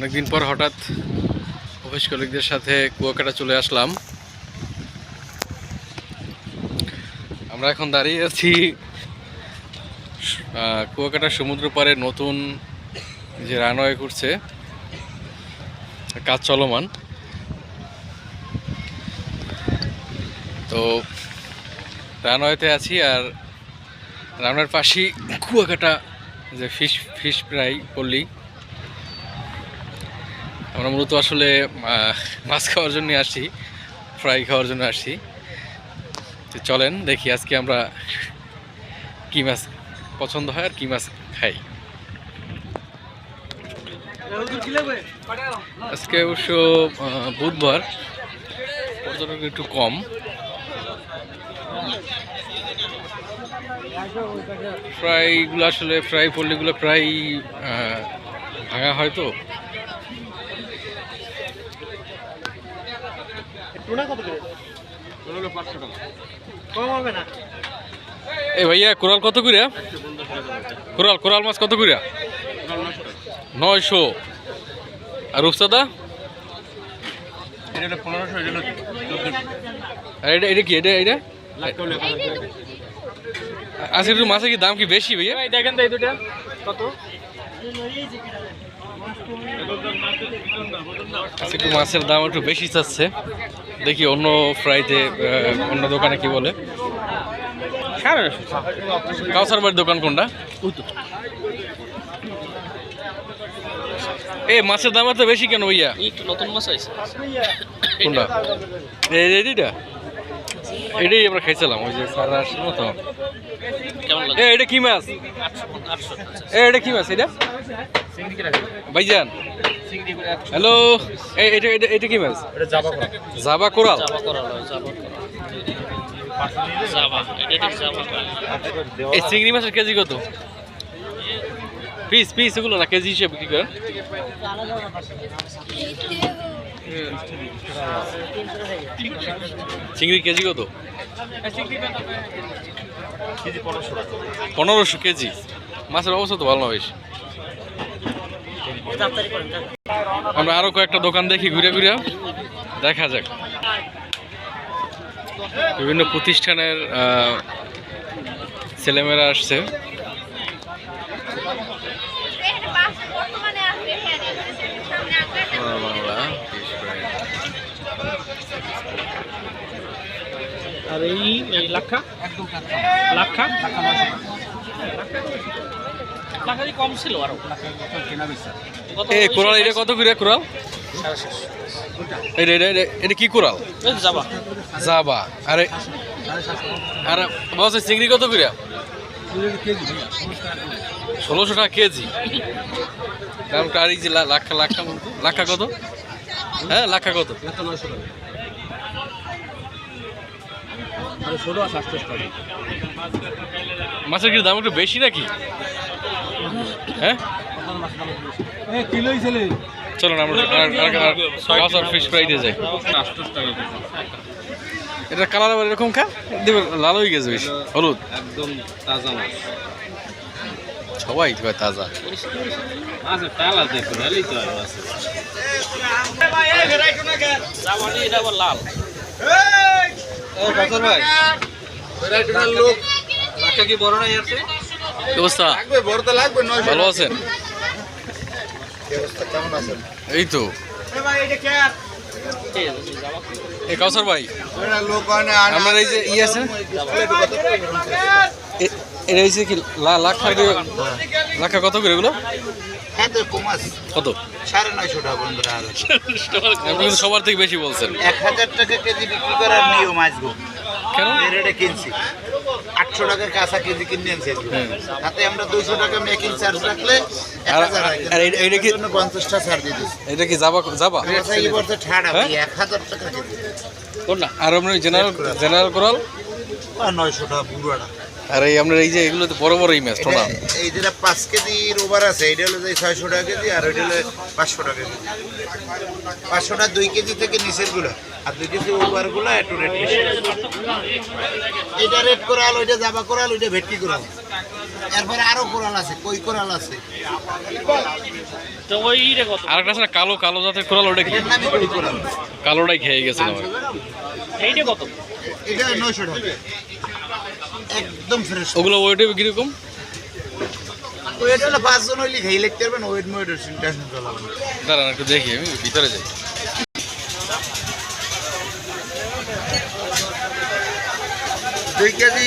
অনেকদিন পর হঠাৎ অফিস কলিগদের সাথে কুয়াকাটা চলে আসলাম। আমরা এখন দাঁড়িয়ে আছি কুয়াকাটা সমুদ্র পাড়ে নতুন যে রানওয়ে করছে কাজ চলমান। তো রানওয়েতে আছি আর রানওয়ের পাশেই কুয়াকাটা যে ফিশ ফিশ ফ্রাই পল্লী। আমরা মূলত আসলে মাছ খাওয়ার জন্য আসি, ফ্রাই খাওয়ার জন্য আসি। তো চলেন, দেখি আজকে আমরা কি মাছ পছন্দ হয় আর কি মাছ খাই। আজকে অবশ্য বুধবার, পর্যটক একটু কম। ফ্রাইগুলো আসলে, ফ্রাই পল্লিগুলো প্রায় ভাঙা হয় তো। টুনা কত করে? টুনা পাঁচশো টাকা। কম হবে না। এই ভাইয়া কোরাল কত করে? কোরাল কোরাল মাছ কত করে? নয়শো। আর রূপসাদা? এটা এটা এটা এটা কি এটা মাছের কি দাম কি বেশি ভাইয়া? দেখেন তো এই দুটা কত? একটু মাছের দাম একটু বেশি চাচ্ছে। দেখি অন্য ফ্রাইতে অন্য দোকানে কি বলে। কাউসার বাড়ির দোকান কোনটা? এ মাছের দাম এত বেশি কেন ভাইয়া? নতুন মাছ আছে কোনটা? এই এই- এইটা এটাই আমরা খাইছিলাম ওই যে স্যার আসছিল তো। এটা কি মাছ? এটা কি মাছ এটা? ভাইজান। হ্যালো এই এটা এটা এটা কি মাছ? এটা জাবা কোরাল? জাবা করা লয় জাবা করা। জাবা এটা ঠিক জাবা করা। এই চিংড়ি মাছের কেজি কত? পিস পিস এগুলো না কেজি হিসেবে বিক্রি করেন চিংড়ি কেজি কত? পনেরোশো পনেরোশো কেজি। মাছের অবস্থা তো ভালো না বেশ। আমরা আরও কয়েকটা দোকান দেখি ঘুরে ঘুরে। দেখা যাক। বিভিন্ন প্রতিষ্ঠানের আহ, ছেলেমেয়েরা আসছে। আর এই এই লাক্ষা লাক্ষা? লাক্ষা? দিয়ে কম ছিল আরও। কত কোরাল এটা কত করে কোরাল সাড়ে সাতশো এটা কি কোরাল যাবা আরে আরে বস চিংড়ি কত করে? ষোলোশো টাকা কেজি। দাম আর এই যে লা- লাক্ষা লাক্ষা কত? হ্যাঁ লাক্ষা কত? মাছের কি দাম একটু বেশি নাকি? হ্যাঁ? চলো না আমরা ফিশ ফ্রাই দিয়ে যাই। এটা কালার আবার এরকম খা? দেবে লাল হয়ে গেছে বেশি। হলুদ। একদম তাজা মাছ। সবাই কয় তাজা। মাছের তালা দেখো নালি তো আর মাছ। অবস্থা ভালো আছেন? এই তো। কাউসার ভাই আমার এই যে ই আছে? এ- এটা হচ্ছে কি লা- লাক্ষা দিয়ে লাক্ষা কত করে এগুলো? হ্যাঁ কত? সাড়ে নয়শো টাকা বন্ধুরা আরও আপনি কিন্তু সবার থেকে বেশি বলছেন। এক হাজার টাকা কেজি বিক্রি করার নিয়ম আসব কেন? রেটে কিনছি। আটশো টাকার কাঁচা কেজি কিনে আনছি। তাতে আমরা দুইশো টাকা মেকিং চার্জ রাখলে এইটা কি- পঞ্চাশটা ছাড় দিয়ে দিচ্ছি এটা কি যাবা যাবা? ঠাড়া হ্যাঁ? এক হাজার টাকা কেজি। আর আমরা জেনারেল জেনারেল করাল নয়শো টাকা পুরোটা আর এই আপনার এই যে এগুলো তো বড় বড় এই মাছ টোনা এটা- এই যেটা পাঁচ কেজির ওভার আছে এটা হলো যে ছয়শো টাকা কেজি আর ওইটা হলো পাঁচশো টাকা কেজি। পাঁচশোটা দুই কেজি থেকে নিচেরগুলো আর দুই কেজি ওভারগুলো একটু রেট বেশি। এটা রেট করাল ওইটা জাবা করাল ওইটা ভেটকি করাল। এরপরে আরও কোরাল আছে কই কোরাল আছে। তো আর একটা আছে কালো কালো জাতের কোরাল ওটা কি? কালোটাই খেয়ে গেছে এইটা কত? এটা নয়শো টাকা। একদম ফ্রেশ ওগুলো ওইটা কম? ওয়েট হলে পাঁচজন হইলে খেয়ে লিখতে পারবেন ওয়েট মোয়েট টেনশন চলাবেন দাঁড়ান একটু দেখি আমি ভিতরে যাই। দুই কেজি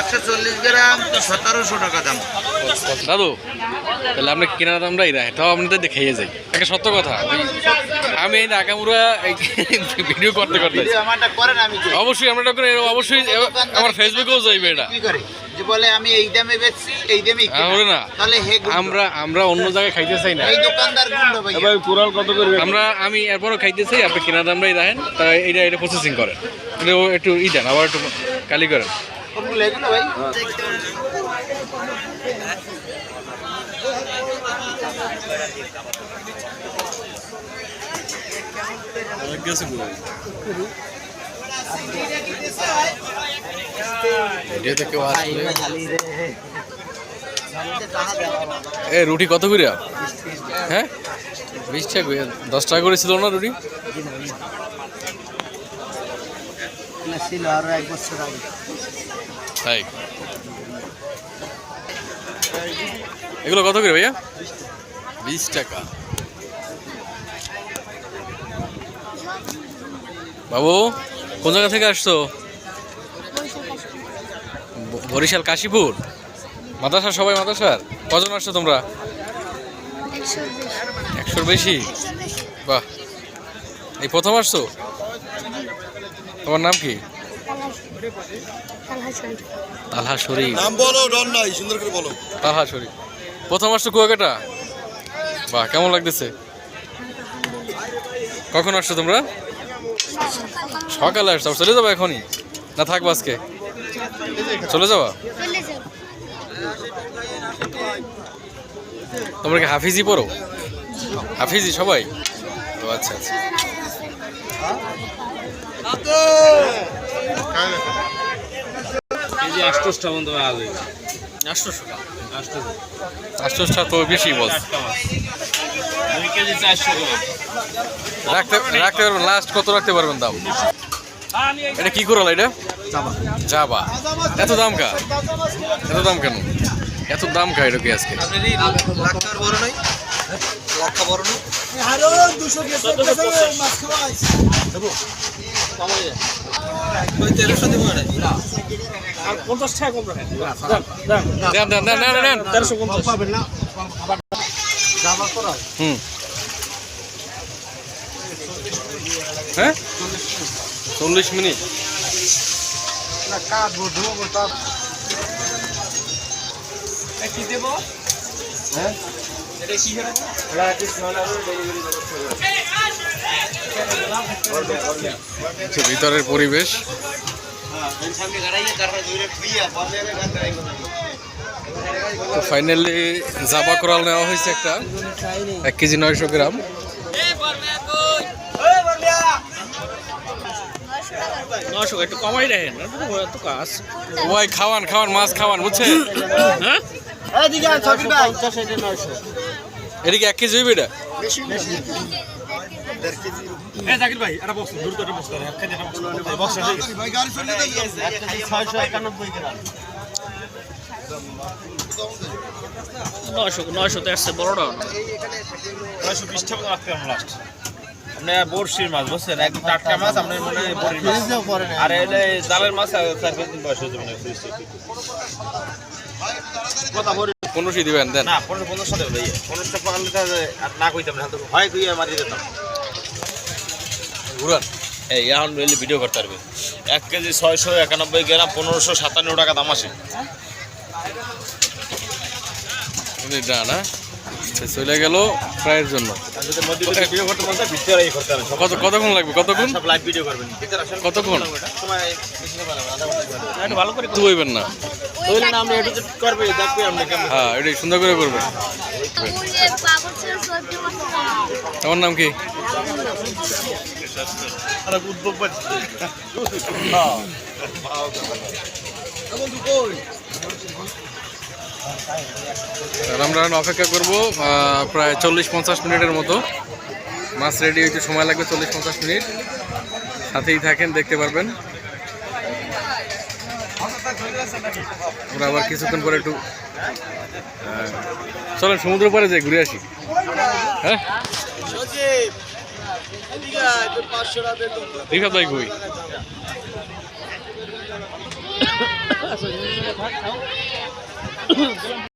একশো চল্লিশ গ্রাম সতেরোশো টাকা দাম। দাদু তাহলে আপনি কেনার দামটাই দেয় তাও আপনি তো খেয়ে যাই। একটা সত্য কথা আমি এই নাকামুরা এই ভিডিও করতে করতে ভিডিও আমারটা করেন আমি করি। অবশ্যই আমরা অবশ্যই আমার ফেসবুকেও যাইবে এটা। বলে আমি এই দামে বেচছি এই দামে আমরা না। তাহলে হে আমরা আমরা অন্য জায়গায় খাইতে চাই না। এই দোকানদার গুন্ড ভাইয়া। কোরাল কত করে আমরা আমি এরপরও খাইতে চাই আপনি কেনার দামটাই রাখেন তা এটা এটা প্রসেসিং করেন। একটু ই দেন আবার একটু কালি করেন। এগুলো ভাই এ রুটি কত করে? হ্যাঁ? বিশ টাকা দশ টাকা করে ছিল না রুটি ছিল আরও এক বছর আগে। তাই এগুলো কত করে ভাইয়া? বিশ টাকা। বাবু, কোন জায়গা থেকে আসছো? বরিশাল, কাশীপুর? মাদ্রাসা সবাই মাদ্রাসার? কজন আসছো তোমরা? একশোর বেশি। বাহ। এই প্রথম আসছো? তোমার নাম কি? তালহা শরীফ। নাম বলো ডন নাই সুন্দর করে বলো। তালহা শরীফ। প্রথম আসছো কুয়াকাটা? বাহ কেমন লাগতেছে? কখন আসছো তোমরা? সকালে আসছো। চলে যাব এখনই? না থাকব আজকে? চলে যাবা? তোমরা কি হাফিজি পড়ো? হাফিজি সবাই? ও আচ্ছা আচ্ছা। এই যে আগে আটশোশো আটশোশো তো বেশি বল। দুই কেজি চারশো রাখতে রাখতে পারবেন লাস্ট কত রাখতে পারবেন দাম? এটা কি করাল এটা? যাবা এত দাম কা এত দাম কেন? এত দাম কা এটা কি আজকে? বড় নাই লাক্ষা বড় না। ওই তেরোশো দিব না আর পঞ্চাশ টাকা কম রাখেন। তেরোশো পঞ্চাশ। হুম। হ্যাঁ? চল্লিশ মিনিট। কি দেবো? তো ভিতরের পরিবেশ। তো ফাইনালি জাবা কোরাল নেওয়া হয়েছে একটা এক কেজি নয়শো গ্রাম। নশো একটু কমাই রাখেন এত কাজ। ওই খাওয়ান খাওয়ান মাছ খাওয়ান বুঝছে হ্যাঁ? এদিকে এক কেজি হইবে এটা? জাকির ভাই এটা বক্স দ্রুত একটা বক্স করে একটা যেটা বক্স ভাই গাড়ি চলে যাই নয়শো নয়শোতে আসছে বড়টা। নয়শো বিশ টাকা রাখতে আমরা লাস্ট আপনি বড়শির মাছ বুঝছেন? একদম টাটকা মাছ আপনার মনে হয় বড়ির মাছ। আর এলে জালের মাছ চার পাঁচ দিন বয়স হয়ে কথা বড়ি পনেরোশো দিবেন দেন। না পনেরো পনেরো সাথে হলো ইয়ে পনেরোশো পাকালে তো আর না কইতাম না তো হয় দুই মারি দিতাম। ঘুরান। এই এখন রেলি ভিডিও করতে পারবে। এক কেজি ছয়শো একানব্বই গ্রাম পনেরোশো সাতান্ন টাকা দাম আসে না চলে গেল ফ্রাইয়ের জন্য। আর যদি মধ্যে ভিতরে ভিডিও করতে চায় ভিতরে করতে হবে। সব কত কতক্ষণ লাগবে? কতক্ষণ? সব করবেন। কতক্ষণ? সময় বেশি সময় লাগবে আধা ঘণ্টা লাগবে। একটু ভালো করে তো না। হ্যাঁ এটাই সুন্দর করে করবেন তোমার নাম কি? আমরা অপেক্ষা করব প্রায় চল্লিশ পঞ্চাশ মিনিটের মতো। মাছ রেডি হইতে সময় লাগবে চল্লিশ পঞ্চাশ মিনিট। সাথেই থাকেন, দেখতে পারবেন। আমরা আবার কিছুক্ষণ পরে একটু চলেন সমুদ্র পারে যাই, ঘুরে আসি। হ্যাঁ? রিফাত তাই কই